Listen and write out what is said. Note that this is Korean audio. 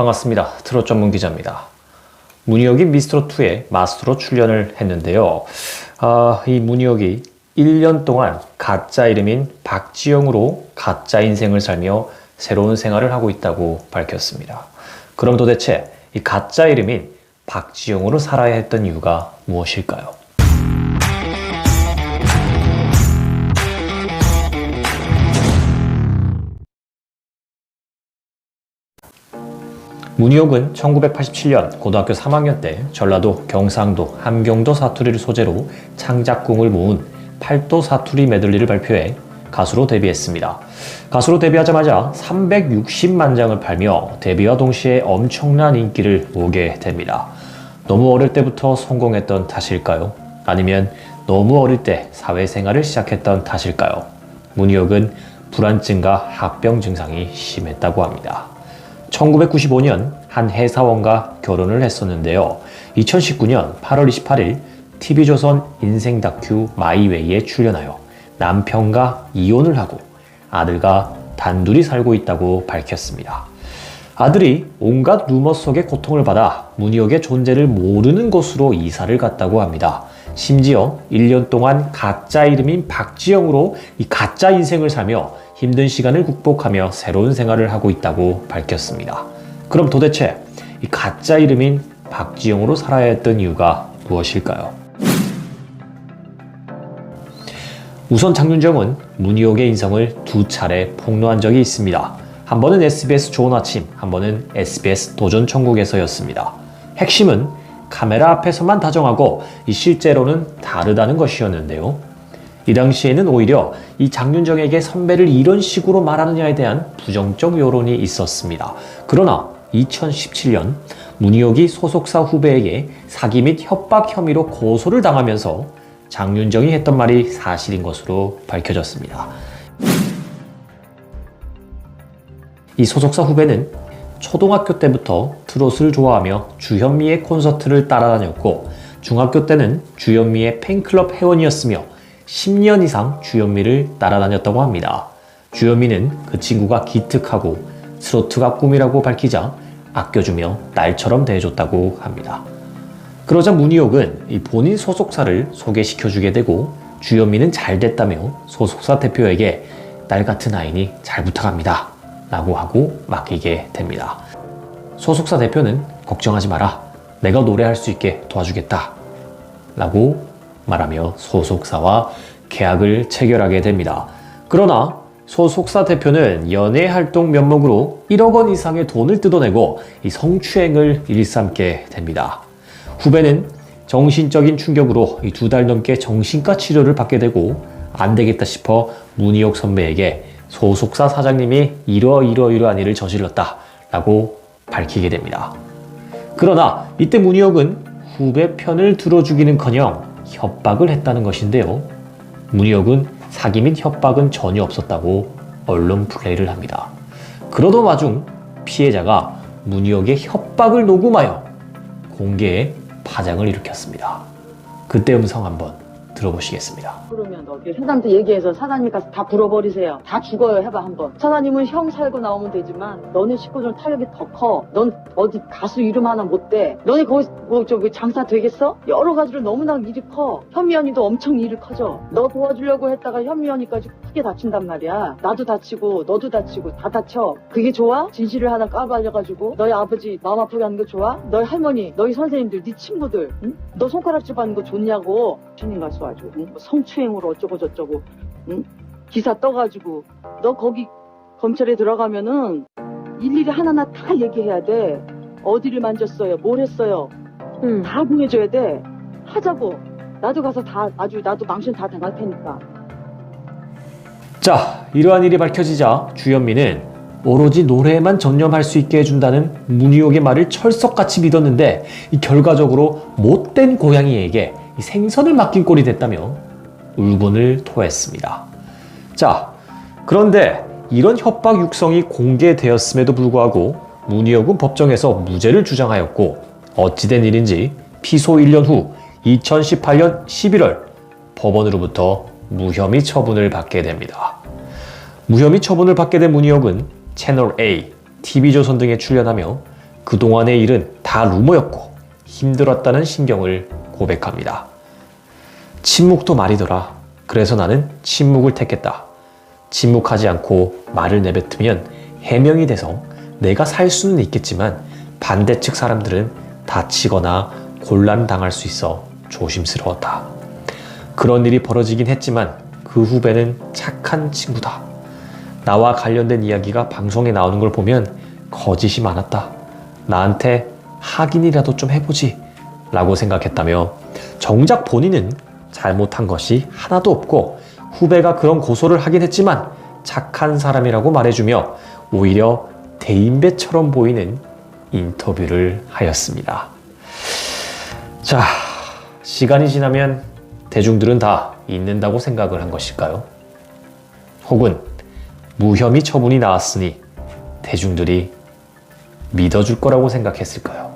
반갑습니다. 트롯 전문 기자입니다. 문희옥이 미스트롯2에 마스터로 출연을 했는데요. 아, 이 문희옥이 1년 동안 가짜 이름인 박지영으로 가짜 인생을 살며 새로운 생활을 하고 있다고 밝혔습니다. 그럼 도대체 이 가짜 이름인 박지영으로 살아야 했던 이유가 무엇일까요? 문희옥은 1987년 고등학교 3학년 때 전라도 경상도 함경도 사투리를 소재로 창작궁을 모은 팔도 사투리 메들리를 발표해 가수로 데뷔했습니다. 가수로 데뷔하자마자 360만 장을 팔며 데뷔와 동시에 엄청난 인기를 모으게 됩니다. 너무 어릴 때부터 성공했던 탓일까요? 아니면 너무 어릴 때 사회생활을 시작했던 탓일까요? 문희옥은 불안증과 합병 증상이 심했다고 합니다. 1995년 한 회사원과 결혼을 했었는데요. 2019년 8월 28일 TV조선 인생 다큐 마이웨이에 출연하여 남편과 이혼을 하고 아들과 단둘이 살고 있다고 밝혔습니다. 아들이 온갖 루머 속의 고통을 받아 문희옥의 존재를 모르는 곳으로 이사를 갔다고 합니다. 심지어 1년 동안 가짜 이름인 박지영으로 이 가짜 인생을 살며 힘든 시간을 극복하며 새로운 생활을 하고 있다고 밝혔습니다. 그럼 도대체 이 가짜 이름인 박지영으로 살아야 했던 이유가 무엇일까요? 우선 장윤정은 문희옥의 인성을 두 차례 폭로한 적이 있습니다. 한 번은 SBS 좋은 아침, 한 번은 SBS 도전 천국에서였습니다. 핵심은 카메라 앞에서만 다정하고 이 실제로는 다르다는 것이었는데요. 이 당시에는 오히려 이 장윤정에게 선배를 이런 식으로 말하느냐에 대한 부정적 여론이 있었습니다. 그러나 2017년 문희옥이 소속사 후배에게 사기 및 협박 혐의로 고소를 당하면서 장윤정이 했던 말이 사실인 것으로 밝혀졌습니다. 이 소속사 후배는 초등학교 때부터 트롯을 좋아하며 주현미의 콘서트를 따라다녔고 중학교 때는 주현미의 팬클럽 회원이었으며 10년 이상 주현미를 따라다녔다고 합니다. 주현미는 그 친구가 기특하고 트로트가 꿈이라고 밝히자 아껴주며 딸처럼 대해줬다고 합니다. 그러자 문희옥은 이 본인 소속사를 소개시켜주게 되고 주현미는 잘 됐다며 소속사 대표에게 딸 같은 아이니 잘 부탁합니다. 라고 하고 맡기게 됩니다. 소속사 대표는 걱정하지 마라. 내가 노래할 수 있게 도와주겠다. 라고 말하며 소속사와 계약을 체결하게 됩니다. 그러나 소속사 대표는 연예 활동 면목으로 1억 원 이상의 돈을 뜯어내고 이 성추행을 일삼게 됩니다. 후배는 정신적인 충격으로 두 달 넘게 정신과 치료를 받게 되고 안 되겠다 싶어 문희옥 선배에게 소속사 사장님이 이러 이러 이러한 일을 저질렀다 라고 밝히게 됩니다. 그러나 이때 문희옥은 후배 편을 들어주기는커녕 협박을 했다는 것인데요. 문희옥은 사기 및 협박은 전혀 없었다고 언론 플레이를 합니다. 그러던 와중 피해자가 문희옥의 협박을 녹음하여 공개에 파장을 일으켰습니다. 그때 음성 한번 들어보시겠습니다. 그러면 너 사장한테 얘기해서 사장님 가서 다 불어버리세요. 다 죽어요 해봐 한번. 사장님은 형 살고 나오면 되지만 너네 식구들 타격이 더 커. 넌 어디 가수 이름 하나 못 대. 너네 거기 뭐 저기 장사 되겠어? 여러 가지로 너무나 일이 커. 현미 언니도 엄청 일이 커져. 너 도와주려고 했다가 현미 언니까지 크게 다친단 말이야. 나도 다치고 너도 다치고 다 다쳐. 그게 좋아? 진실을 하나 까발려가지고 너희 아버지 마음 아프게 하는 거 좋아? 너희 할머니, 너희 선생님들, 네 친구들, 응? 너 손가락질 받는 거 좋냐고. 신인 가수 아주 응? 뭐 성추행으로 어쩌고 저쩌고 응? 기사 떠가지고 너 거기 검찰에 들어가면은 일일이 하나하나 다 얘기해야 돼 어디를 만졌어요 뭘 했어요 응. 다 보여줘야 돼 하자고 나도 가서 다 아주 나도 망신 다 당할 테니까 자, 이러한 일이 밝혀지자 주현미는 오로지 노래에만 전념할 수 있게 해준다는 문희옥의 말을 철석같이 믿었는데 이 결과적으로 못된 고양이에게 이 생선을 맡긴 꼴이 됐다며 울분을 토했습니다. 자, 그런데 이런 협박 육성이 공개되었음에도 불구하고 문희옥은 법정에서 무죄를 주장하였고 어찌된 일인지 피소 1년 후 2018년 11월 법원으로부터 무혐의 처분을 받게 됩니다. 무혐의 처분을 받게 된 문희옥은 채널 A, TV조선 등에 출연하며 그동안의 일은 다 루머였고 힘들었다는 신경을 고백합니다. 침묵도 말이더라. 그래서 나는 침묵을 택했다. 침묵하지 않고 말을 내뱉으면 해명이 돼서 내가 살 수는 있겠지만 반대측 사람들은 다치거나 곤란 당할 수 있어 조심스러웠다. 그런 일이 벌어지긴 했지만 그 후배는 착한 친구다. 나와 관련된 이야기가 방송에 나오는 걸 보면 거짓이 많았다. 나한테 확인이라도 좀 해보지. 라고 생각했다며 정작 본인은 잘못한 것이 하나도 없고 후배가 그런 고소를 하긴 했지만 착한 사람이라고 말해주며 오히려 대인배처럼 보이는 인터뷰를 하였습니다. 자, 시간이 지나면 대중들은 다 잊는다고 생각을 한 것일까요? 혹은 무혐의 처분이 나왔으니 대중들이 믿어줄 거라고 생각했을까요?